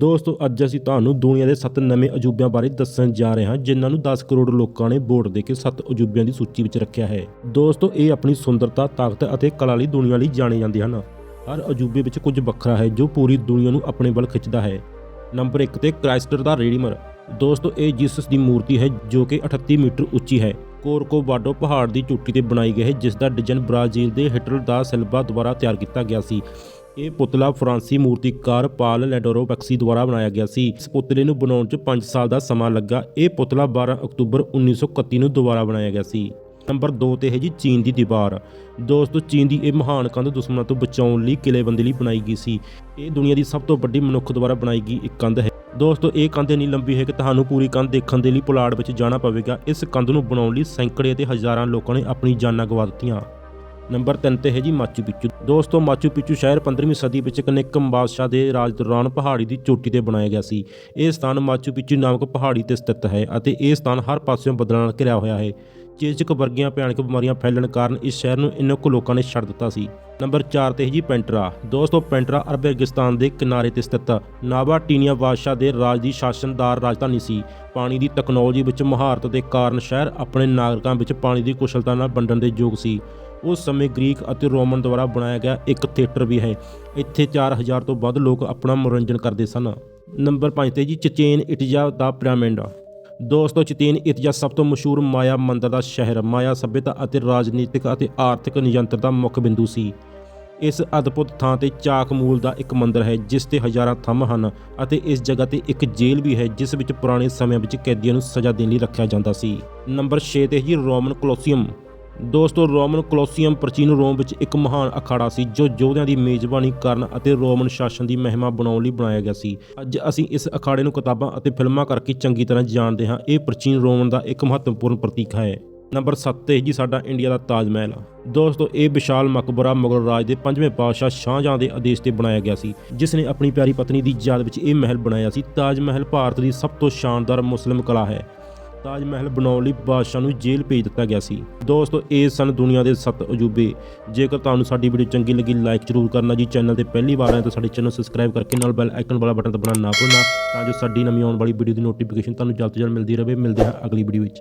ਦੋਸਤੋ, ਅੱਜ ਅਸੀਂ ਤੁਹਾਨੂੰ ਦੁਨੀਆ ਦੇ 7 ਨਵੇਂ ਅਜੂਬਿਆਂ ਬਾਰੇ ਦੱਸਣ ਜਾ ਰਹੇ ਹਾਂ, ਜਿਨ੍ਹਾਂ ਨੂੰ 10 ਕਰੋੜ ਲੋਕਾਂ ਨੇ ਵੋਟ ਦੇ ਕੇ 7 ਅਜੂਬਿਆਂ ਦੀ ਸੂਚੀ ਵਿੱਚ ਰੱਖਿਆ ਹੈ। ਦੋਸਤੋ, ਇਹ ਆਪਣੀ ਸੁੰਦਰਤਾ, ਤਾਕਤ ਅਤੇ ਕਲਾ ਲਈ ਦੁਨੀਆ ਲਈ ਜਾਣੇ ਜਾਂਦੇ ਹਨ। ਹਰ ਅਜੂਬੇ ਵਿੱਚ ਕੁਝ ਵੱਖਰਾ ਹੈ, ਜੋ ਪੂਰੀ ਦੁਨੀਆ ਨੂੰ ਆਪਣੇ ਵੱਲ ਖਿੱਚਦਾ ਹੈ। ਨੰਬਰ 1 ਤੇ ਕ੍ਰਾਈਸਟਰ ਦਾ ਰੇਡੀਮਰ। ਦੋਸਤੋ, ਇਹ ਜੀਸਸ ਦੀ ਮੂਰਤੀ ਹੈ, ਜੋ ਕਿ 38 ਮੀਟਰ ਉੱਚੀ ਹੈ। ਕੋਰਕੋਵਾਡੋ ਪਹਾੜ ਦੀ ਚੋਟੀ ਤੇ ਬਣਾਈ ਗਈ ਹੈ, ਜਿਸ ਦਾ ਡਿਜ਼ਾਈਨ ਬ੍ਰਾਜ਼ੀਲ ਦੇ ਹਿਟਲਰ ਦਾ ਸਿਲਵਾ ਦੁਆਰਾ ਤਿਆਰ ਕੀਤਾ ਗਿਆ ਸੀ। ਇਹ ਪੁਤਲਾ ਫਰਾਂਸੀ ਮੂਰਤੀਕਾਰ ਪਾਲ ਲੈਡੋਰੋ ਬੈਕਸੀ ਦੁਆਰਾ ਬਣਾਇਆ ਗਿਆ ਸੀ। ਇਸ ਪੁਤਲੇ ਨੂੰ ਬਣਾਉਣ 'ਚ 5 ਸਾਲ ਦਾ ਸਮਾਂ ਲੱਗਾ। ਇਹ ਪੁਤਲਾ 12 ਅਕਤੂਬਰ 1931 ਨੂੰ ਦੁਬਾਰਾ ਬਣਾਇਆ ਗਿਆ ਸੀ। ਨੰਬਰ 2 ਤੇ ਹੈ ਜੀ ਚੀਨ ਦੀ ਦੀਵਾਰ। ਦੋਸਤੋ, ਚੀਨ ਦੀ ਇਹ ਮਹਾਨ ਕੰਧ ਦੁਸ਼ਮਣਾਂ ਤੋਂ ਬਚਾਉਣ ਲਈ ਕਿਲੇਬੰਦੀ ਲਈ ਬਣਾਈ ਗਈ ਸੀ। ਇਹ ਦੁਨੀਆ ਦੀ ਸਭ ਤੋਂ ਵੱਡੀ ਮਨੁੱਖ ਦੁਆਰਾ ਬਣਾਈ ਗਈ ਇੱਕ ਕੰਧ ਹੈ। ਦੋਸਤੋ, ਇਹ ਕੰਧ ਇੰਨੀ ਲੰਬੀ ਹੈ ਕਿ ਤੁਹਾਨੂੰ ਪੂਰੀ ਕੰਧ ਦੇਖਣ ਦੇ ਲਈ ਪੁਲਾੜ ਵਿੱਚ ਜਾਣਾ ਪਵੇਗਾ। ਇਸ ਕੰਧ ਨੂੰ ਬਣਾਉਣ ਲਈ ਸੈਂਕੜੇ ਅਤੇ ਹਜ਼ਾਰਾਂ ਲੋਕਾਂ ਨੇ ਆਪਣੀ ਜਾਨਾਂ ਗਵਾ ਦਿੱਤੀਆਂ। ਨੰਬਰ 3 ਤੇ ਹੈ ਜੀ ਮਾਚੂ ਪਿਚੂ। ਦੋਸਤੋ, ਮਾਚੂ ਪਿਚੂ ਸ਼ਹਿਰ 15ਵੀਂ ਸਦੀ ਵਿੱਚ ਕਨਿਕਮ ਬਾਦਸ਼ਾਹ ਦੇ ਰਾਜ ਦੌਰਾਨ ਪਹਾੜੀ ਦੀ ਚੋਟੀ ਤੇ ਬਣਾਇਆ ਗਿਆ ਸੀ। ਇਹ ਸਥਾਨ ਮਾਚੂ ਪਿਚੂ ਨਾਮਕ ਪਹਾੜੀ ਤੇ ਸਥਿਤ ਹੈ ਅਤੇ ਇਹ ਸਥਾਨ ਹਰ ਪਾਸਿਓਂ ਬੱਦਲਾਂ ਨਾਲ ਘਿਰਿਆ ਹੋਇਆ ਹੈ। ਚੇਚਕ ਵਰਗੀਆਂ ਭਿਆਨਕ ਬਿਮਾਰੀਆਂ ਫੈਲਣ ਕਾਰਨ ਇਸ ਸ਼ਹਿਰ ਨੂੰ ਇੰਨੇ ਕੁ ਲੋਕਾਂ ਨੇ ਛੱਡ ਦਿੱਤਾ ਸੀ। ਨੰਬਰ 4 ਤੇ ਹੈ ਜੀ ਪੈਂਟਰਾ। ਦੋਸਤੋ, ਪੈਂਟਰਾ ਅਰਬ ਰੇਗਿਸਤਾਨ ਦੇ ਕਿਨਾਰੇ ਤੇ ਸਥਿਤ ਨਾਬਾਟੀਨੀਆ ਬਾਦਸ਼ਾਹ ਦੇ ਰਾਜ ਦੀ ਸ਼ਾਸਨਦਾਰ ਰਾਜਧਾਨੀ ਸੀ। ਪਾਣੀ ਦੀ ਟੈਕਨੋਲੋਜੀ ਵਿੱਚ ਮਹਾਰਤ ਦੇ ਕਾਰਨ ਸ਼ਹਿਰ ਆਪਣੇ ਨਾਗਰਿਕਾਂ ਵਿੱਚ ਪਾਣੀ ਦੀ ਕੁਸ਼ਲਤਾ ਨਾਲ ਵੰਡਣ ਦੇ ਯੋਗ ਸੀ। ਉਸ ਸਮੇਂ ਗ੍ਰੀਕ ਅਤੇ ਰੋਮਨ ਦੁਆਰਾ ਬਣਾਇਆ ਗਿਆ ਇੱਕ ਥੀਏਟਰ ਵੀ ਹੈ। ਇੱਥੇ 4000 ਤੋਂ ਵੱਧ ਲੋਕ ਆਪਣਾ ਮਨੋਰੰਜਨ ਕਰਦੇ ਸਨ। ਨੰਬਰ 5 ਤੇ ਜੀ, ਚਚੇਨ ਇਟਜਾ ਦਾ ਪਿਰਾਮਿਡ। ਦੋਸਤੋ, ਚਚੇਨ ਇਟਜਾ ਸਭ ਤੋਂ ਮਸ਼ਹੂਰ ਮਾਇਆ ਮੰਦਰ ਦਾ ਸ਼ਹਿਰ, ਮਾਇਆ ਸਭਿਅਤਾ ਅਤੇ ਰਾਜਨੀਤਿਕ ਅਤੇ ਆਰਥਿਕ ਨਿਯੰਤਰ ਦਾ ਮੁੱਖ ਬਿੰਦੂ ਸੀ। ਇਸ ਅਦਭੁਤ ਥਾਂ ਤੇ ਚਾਕ ਮੂਲ ਦਾ ਇੱਕ ਮੰਦਰ ਹੈ, ਜਿਸ ਤੇ ਹਜ਼ਾਰਾਂ ਥੰਮ ਹਨ ਅਤੇ ਇਸ ਜਗ੍ਹਾ ਤੇ ਇੱਕ ਜੇਲ੍ਹ ਵੀ ਹੈ, ਜਿਸ ਵਿੱਚ ਪੁਰਾਣੇ ਸਮਿਆਂ ਵਿੱਚ ਕੈਦੀਆਂ ਨੂੰ ਸਜ਼ਾ ਦੇਣ ਲਈ ਰੱਖਿਆ ਜਾਂਦਾ ਸੀ। ਨੰਬਰ 6 ਤੇ ਜੀ, ਰੋਮਨ ਕੋਲੋਸੀਅਮ। ਦੋਸਤੋ, ਰੋਮਨ ਕਲੋਸੀਅਮ ਪ੍ਰਾਚੀਨ ਰੋਮ ਵਿੱਚ ਇੱਕ ਮਹਾਨ ਅਖਾੜਾ ਸੀ, ਜੋ ਯੋਧਿਆਂ ਦੀ ਮੇਜ਼ਬਾਨੀ ਕਰਨ ਅਤੇ ਰੋਮਨ ਸ਼ਾਸਨ ਦੀ ਮਹਿਮਾ ਬਣਾਉਣ ਲਈ ਬਣਾਇਆ ਗਿਆ ਸੀ। ਅੱਜ ਅਸੀਂ ਇਸ ਅਖਾੜੇ ਨੂੰ ਕਿਤਾਬਾਂ ਅਤੇ ਫਿਲਮਾਂ ਕਰਕੇ ਚੰਗੀ ਤਰ੍ਹਾਂ ਜਾਣਦੇ ਹਾਂ। ਇਹ ਪ੍ਰਾਚੀਨ ਰੋਮਨ ਦਾ ਇੱਕ ਮਹੱਤਵਪੂਰਨ ਪ੍ਰਤੀਕ ਹੈ। ਨੰਬਰ 7 ਤੇ ਜੀ, ਸਾਡਾ ਇੰਡੀਆ ਦਾ ਤਾਜ ਮਹਿਲ ਦੋਸਤੋ, ਇਹ ਵਿਸ਼ਾਲ ਮਕਬਰਾ ਮੁਗਲ ਰਾਜ ਦੇ ਪੰਜਵੇਂ ਪਾਤਸ਼ਾਹ ਸ਼ਾਹਜਹਾਂ ਦੇ ਆਦੇਸ਼ ਤੇ ਬਣਾਇਆ ਗਿਆ ਸੀ, ਜਿਸ ਨੇ ਆਪਣੀ ਪਿਆਰੀ ਪਤਨੀ ਦੀ ਯਾਦ ਵਿੱਚ ਇਹ ਮਹਿਲ ਬਣਾਇਆ ਸੀ। ਤਾਜ ਮਹਿਲ ਭਾਰਤ ਦੀ ਸਭ ਤੋਂ ਸ਼ਾਨਦਾਰ ਮੁਸਲਿਮ ਕਲਾ ਹੈ। ਤਾਜ ਮਹਿਲ ਬਣਾਉਣ ਲਈ ਬਾਦਸ਼ਾਹ ਨੂੰ ਜੇਲ੍ਹ ਭੇਜ ਦਿੱਤਾ ਗਿਆ ਸੀ। ਦੋਸਤੋ, ਇਹ ਸਨ ਦੁਨੀਆ ਦੇ 7 ਅਜੂਬੇ। ਜੇਕਰ ਤੁਹਾਨੂੰ ਸਾਡੀ ਵੀਡੀਓ ਚੰਗੀ ਲੱਗੀ ਲਾਈਕ ਜ਼ਰੂਰ ਕਰਨਾ ਜੀ। ਚੈਨਲ ਤੇ ਪਹਿਲੀ ਵਾਰ ਆਏ ਤਾਂ ਸਾਡੇ ਚੈਨਲ ਸਬਸਕ੍ਰਾਈਬ ਕਰਕੇ ਨਾਲ ਬੈਲ ਆਈਕਨ ਵਾਲਾ ਬਟਨ ਦਬਾਉਣਾ ਨਾ ਭੁੱਲਣਾ, ਤਾਂ ਜੋ ਸਾਡੀ ਨਵੀਂ ਆਉਣ ਵਾਲੀ ਵੀਡੀਓ ਦੀ ਨੋਟੀਫਿਕੇਸ਼ਨ ਤੁਹਾਨੂੰ ਜਲਦ ਤੋਂ ਜਲਦ ਮਿਲਦੀ ਰਹੇ। ਮਿਲਦੇ ਹਾਂ ਅਗਲੀ ਵੀਡੀਓ ਵਿੱਚ।